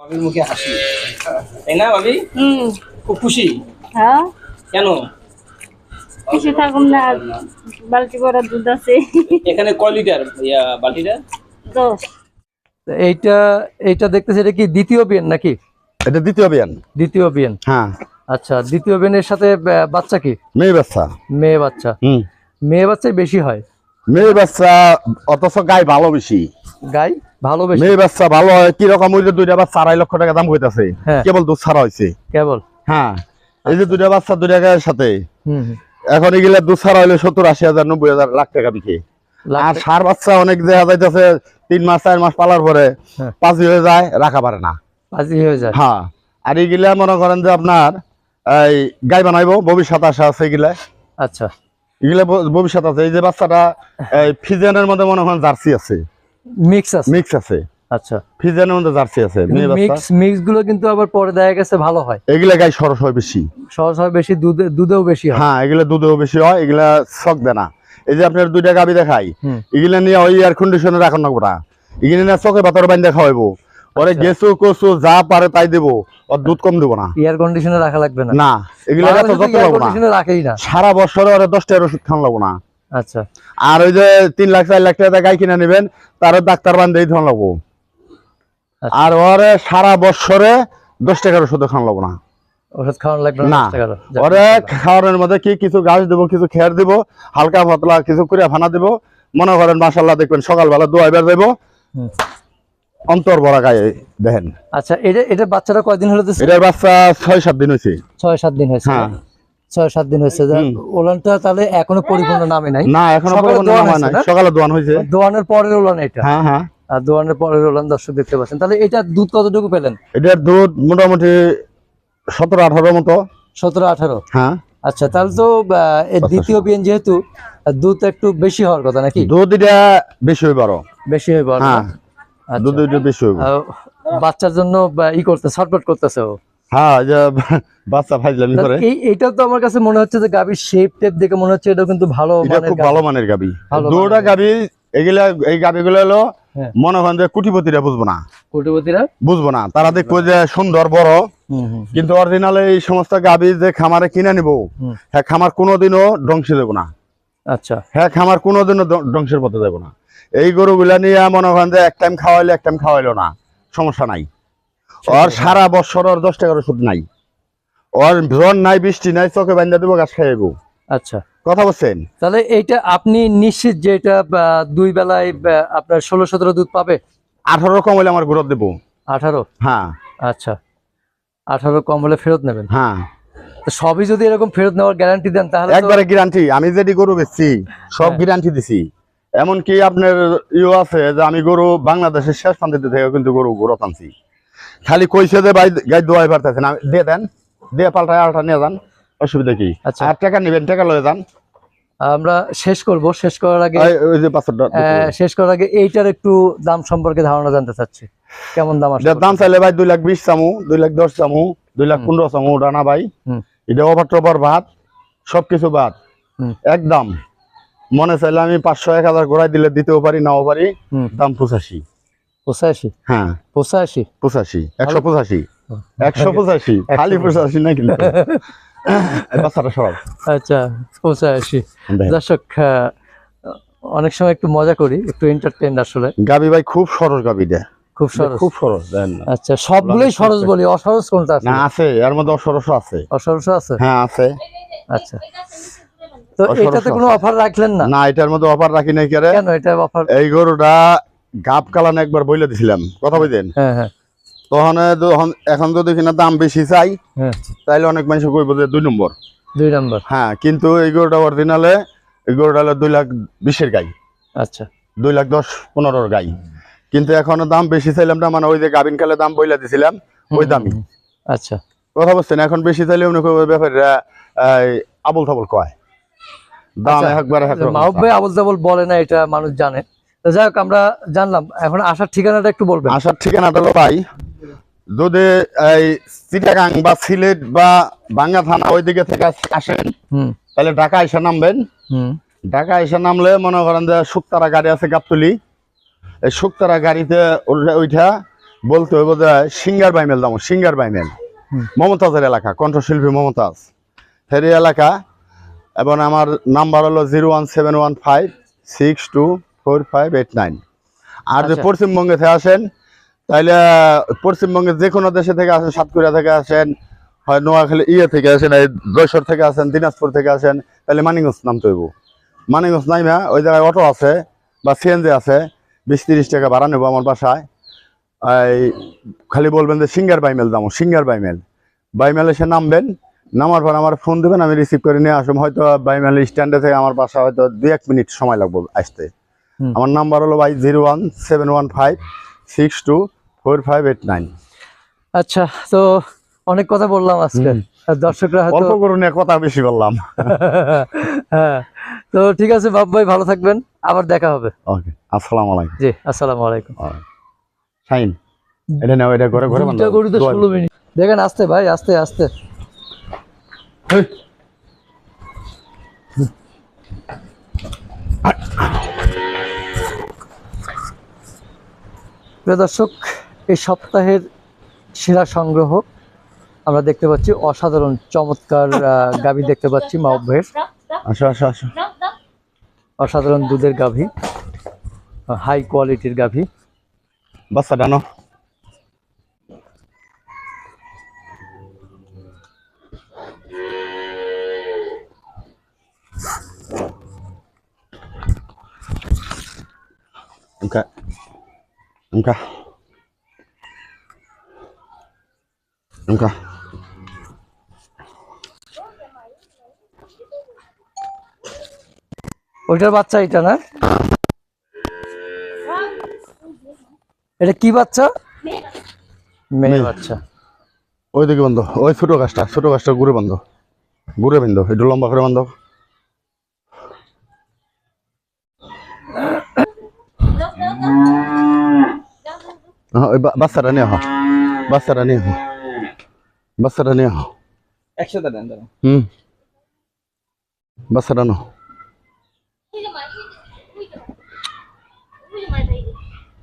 বাবির মুখে হাসি। তাই না বাবি? হুম। খুব খুশি? হ্যাঁ। কেন? কিছু থাকুন না বালতি ভরা দুধ আছে। এখানে কয় লিটার বালতিটা? দশ। এইটা এইটা দেখতেছি এটা কি দ্বিতীয় বিয়েন নাকি? এটা দ্বিতীয় বিয়ান। দ্বিতীয় বিয়েন? হ্যাঁ। আচ্ছা দ্বিতীয় বিয়েনের সাথে বাচ্চা কি? মেয়ে বাচ্চা। মেয়ে বাচ্চা। হুম। মেয়ে বাচ্চাই বেশি হয়? মেয়ে বাচ্চা অথচ গায়ে ভালো বেশি। গাই? ভালো বেশি মেয়ে বাচ্চা ভালো হয় কীরকম ওই যে দুইটা বাচ্চা আড়াই লক্ষ টাকা দাম হইতাছে হ্যাঁ। কেবল দুধ ছাড়া হয়েছে কেবল? হ্যাঁ এই যে দুইটা বাচ্চা দুই টাকার সাথে। হুম হুম। এখন এগুলা দুধ ছাড়া হইলে সত্তর আশি হাজার নব্বই হাজার লাখ টাকা বিকে। আর সার বাচ্চা অনেক দেখা যাইতেছে তিন মাস চার মাস পালার পরে হ্যাঁ। পাঁচি হয়ে যায় রাখা পারে না। হয়ে যায়। হ্যাঁ আর এইগুলা মনে করেন যে আপনার এই গাই বানাইবো ভবিষ্যৎ আশা আছে এগুলা। আচ্ছা। এগুলা ভবিষ্যৎ আছে। এই যে বাচ্চাটা এই ফিজিয়ানের মধ্যে মনে করেন জার্সি আছে। মিক্স আছে। মিক্স আছে। আচ্ছা। ফিজিয়ানের মধ্যে জার্সি আছে মিক্স মিক্সগুলো কিন্তু আবার পরে দেখা গেছে ভালো হয়। এগুলা গাই সরস হয় বেশি। সহজ হয় বেশি দুধে দুধেও বেশি হয়। হ্যাঁ এগুলা দুধেও বেশি হয় এগুলা শখ দেয় না। এই যে আপনার দুইটা গাবি দেখাই এগুলা নিয়ে ওই এয়ার কন্ডিশনে রাখুন না গোটা। এগুলো চোখে পাতর আচ্ছা। গেছু কচু যা পারে তাই দেবো। ওর দুধ কম দেবো না। এয়ার কন্ডিশনে রাখা লাগবে না। না এগুলা লাগবো না। সারা বছরে ওরা দশ ওষুধ খান লাগবো না। আচ্ছা আর ওই যে তিন লাখ চার লাখ টাকা গাই কিনে নেবেন তার ডাক্তার বান্ধে ধন লাগবো আচ্ছা। আর ওরে সারা বছরে দশ টাকার ওষুধ খান লাগবো না ওষুধ খাওয়ানো লাগবে না। না দশ টাকারও। যাক, ওরে খাওয়ানোর মধ্যে কি কিছু দেবো কিছু খেয়ার দিব হালকা পাতলা কিছু করে ফানা দিব মনে করেন মাসাল্লাহ দেখবেন সকালবেলা দোয়াইবার দেবো। অন্তর বড়া গায়ে দেখেন আচ্ছা এটা এটা বাচ্চাটা কয়দিন হলো? বাচ্চা ছয় সাত দিন হয়েছে ছয় সাত দিন হয়েছে হ্যাঁ। ছয় সাত দিন হয়েছে। ওলানটা তাহলে এখনও পরিপূর্ণ নামে নাই। না এখনও সকালে দোয়ান হয়েছে নাই। সকালে দোয়ান হয়েছে। দোয়ানের পরের ওলান এটা। হ্যাঁ হ্যাঁ। আর দোয়ানের পরের ওলান দর্শক দেখতে পাচ্ছেন। তাহলে এটা দুধ কতটুকু পেলেন? এটার দুধ মোটামুটি সতেরো আঠারো মতো। সতেরো আঠারো হ্যাঁ। আচ্ছা তাহলে তো দ্বিতীয় বিয়েন যেহেতু দুধ একটু বেশি হওয়ার কথা নাকি? দুধ এটা বেশি হইব আরও বেশি হয়ে পারে হ্যাঁ। দুধ এটা বেশি হইব। বাচ্চার জন্য ই করতে ছটফট করতেছে ও। হ্যাঁ বাচ্চা ফাইজলামি করে। এই তো আমার কাছে মনে হচ্ছে যে গাভীর শেপ টেপ দেখে মনে হচ্ছে এটা কিন্তু ভালো খুব ভালো মানের গাবি দুটা গাবি এগুলা এই গাবিগুলো হলো হ্যাঁ। মনে করেন যে কুটিপতিরা বুঝব না। কোটিপতিরা? বুঝব না। তারা দেখব যে সুন্দর বড়। কিন্তু অরিজিনাল এই সমস্ত গাবি যে খামারে কিনে নিব হ্যাঁ খামার কোনোদিনও ধ্বংসে দেবো না। আচ্ছা। হ্যাঁ খামার কোনোদিনও ধ্ব- ধ্বংসের পথে দেবো না। এই গরুগুলা নিয়ে মনে করেন যে এক টাইম খাওয়াইলে এক টাইম খাওয়াইলো না। সমস্যা নাই। ওর সারা বছর ওর দশ টাকার ওষুধ নাই। ওর জ্বর নাই বৃষ্টি নাই চোখে বান্ধা দেবো গাছ খাইবো আচ্ছা। কথা বলছেন? তাহলে এইটা আপনি নিশ্চিত যে এটা দুই বেলায় আপনার ষোলো সতেরো দুধ পাবে? আঠারো কম হলে আমার গ্রোথ দেবো। আঠারো? হ্যাঁ। আচ্ছা। আঠারো কম হলে ফেরত নেবেন? হ্যাঁ। সবই যদি এরকম ফেরত নেওয়ার গ্যারান্টি দেন তাহলে একবারে গ্যারান্টি আমি যেটি গরু বেচছি সব। গ্যারান্টি দিছি। এমনকি আপনার ইও আছে যে আমি গরু বাংলাদেশের শেষ প্রান্তিতে থেকে কিন্তু গরু গরু আনছি খালি কইছে যে ভাই গাই দোয়াই পারতেছে না। দিয়ে দেন দিয়ে পাল্টায় আলটা নিয়ে যান অসুবিধা কি? আচ্ছা। আর টাকা নেবেন টাকা লয়ে যান। আমরা শেষ করব শেষ করার আগে ওই- যে আহ, শেষ করার আগে এইটার একটু দাম সম্পর্কে ধারণা জানতে চাচ্ছি। কেমন দাম আসবে দাম চাইলে ভাই দুই লাখ বিশ চামু দুই লাখ দশ চামু দুই লাখ পনেরো চামু ডানা ভাই। হুম। এটা ওভার টভার ভাত সবকিছু ভাত। হুম। একদম। মনে চাইলে আমি পাঁচশো এক হাজার ঘোরাই দিলে দিতেও পারি নাও পারি। দাম পঁচাশি। পঁচাশি। হ্যাঁ। পঁচাশি। পঁচাশি। একশো পঁচাশি। একশো পঁচাশি। খালি পঁচাশি। না কিন্তু বাচ্চাটা সব আচ্ছা পঁচাশি। দর্শক অনেক সময় একটু মজা করি একটু এন্টারটেন আসলে। গাবি ভাই খুব সরস গাবি দে খুব সরস। খুব সরস। আচ্ছা সবগুলোই সরস বলি অসরস কোনটা আছে না আছে এর মধ্যে অসরস আছে। অসরস আছে? হ্যাঁ আছে। আচ্ছা। তো এটাতে কোনো অফার রাখলেন না? না এটার মধ্যে অফার রাখি নাই কেন এটা অফার এই গরুটা গাপ কালান একবার বইলে দিছিলাম। কথা বুঝলেন? হ্যাঁ হ্যাঁ। তখন এখন যদি কিনা দাম বেশি চাই হ্যাঁ। তাইলে অনেক মানুষ কইব যে দুই নম্বর। দুই নম্বর। হ্যাঁ কিন্তু এই গরুটা অরিজিনালে এই গরুটা হলো দুই লাখ বিশের গাই। আচ্ছা। দুই লাখ দশ পনেরোর গাই। কিন্তু এখন দাম বেশি চাইলাম না মানে ওই যে গাবিন কালে দাম বইলা দিছিলাম ওই দামই। আচ্ছা। কথা বলছেন এখন বেশি চাইলে উনি ব্যাপারীরা আবল তাবল কয়? দাম আচ্ছা, একবার এক মাহবুব ভাই আবল তাবল বলে না এটা মানুষ জানে। তো যাই হোক আমরা জানলাম। এখন আসার ঠিকানাটা একটু বলবেন। আসার ঠিকানাটা হলো ভাই যদি এই চিটাগাং বা সিলেট বা বাঙ্গা থানা ওই দিকে থেকে আসেন তাহলে ঢাকা এসে নামবেন। ঢাকা এসে নামলে মনে করেন যে শুক্তারা গাড়ি আছে গাবতলি। এই শুক্তারা গাড়িতে উঠা বলতে হইব যে সিঙ্গার বাইমেল দাম সিঙ্গার বাইমেল। মমতাজের এলাকা কণ্ঠশিল্পী মমতাজ। ফেরি এলাকা। এবং আমার নাম্বার হলো zero one seven one five six two four five eight nine আর যে আচ্ছা। পশ্চিমবঙ্গে থেকে আসেন তাইলে পশ্চিমবঙ্গে যে কোনো দেশে থেকে আসেন সাতক্ষীরা থেকে আসেন হয় নোয়াখালী ইয়ে থেকে আসেন এই দৈশর থেকে আসেন দিনাজপুর থেকে আসেন তাহলে মানিগঞ্জ নামতে হইব। মানিগঞ্জ নাইমা ওই জায়গায় অটো আছে বা সিএনজি আছে বিশ তিরিশ টাকা ভাড়া নেব আমার বাসায়। এই খালি বলবেন যে সিঙ্গার বাইমেল দাম সিঙ্গার বাইমেল বাইমেল এসে নামবেন নামার পর আমার ফোন দেবেন আমি রিসিভ করে নিয়ে আসব। হয়তো বাইমেল স্ট্যান্ডে থেকে আমার বাসা হয়তো দু এক মিনিট সময় লাগবে আসতে। আমার নাম্বার হলো ভাই zero one seven one five six two four five eight nine. আচ্ছা তো অনেক কথা বললাম আজকে। দর্শকরা হয়তো অল্প করে কথা বেশি বললাম। হ্যাঁ তো ঠিক আছে বাপ ভাই ভালো থাকবেন। আবার দেখা হবে। ওকে আসসালামু আলাইকুম। জি আসসালামু আলাইকুম। এটা নাও এটা ঘরে ঘরে দুইটা গরু তো ষোলো মিনিট। দেখেন আসতে ভাই আস্তে আস্তে। প্রিয় দর্শক এই সপ্তাহের সেরা সংগ্রহ আমরা দেখতে পাচ্ছি অসাধারণ চমৎকার গাভী দেখতে পাচ্ছি মা অভ্যেস আসো আসো আসো। অসাধারণ দুধের গাভী হাই কোয়ালিটির গাভী। বাচ্চা ডানো Okay. Okay. ওইটার বাচ্চা এটা না? এটা কি বাচ্চা? মেয়ে মেয়ে। বাচ্চা। ওই দিকে বন্ধ। ওই ছোট গাছটা ছোট গাছটা ঘুরে বন্ধ। ঘুরে বন্ধ। একটু লম্বা করে বন্ধ। হ্যাঁ, ওই বা- বাচ্চাটা নিয়ে হ বাচ্চাটা নিয়ে হ বাচ্চাটা নিয়ে হ একসাথে দেন দাঁড়ান। হুম। বাচ্চাটা নো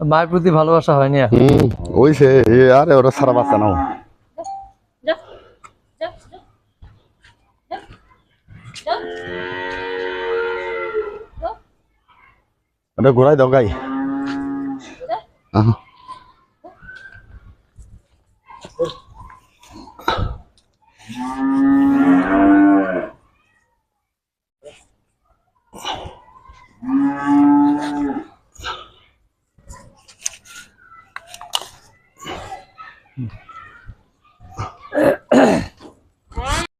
মায়ের প্রতি ভালোবাসা হয়নি এখন। হুম ওই সে এ, আরে ওরা সারা বাচ্চা নাও। ওটা ঘোরাই দাও গাই। আহা।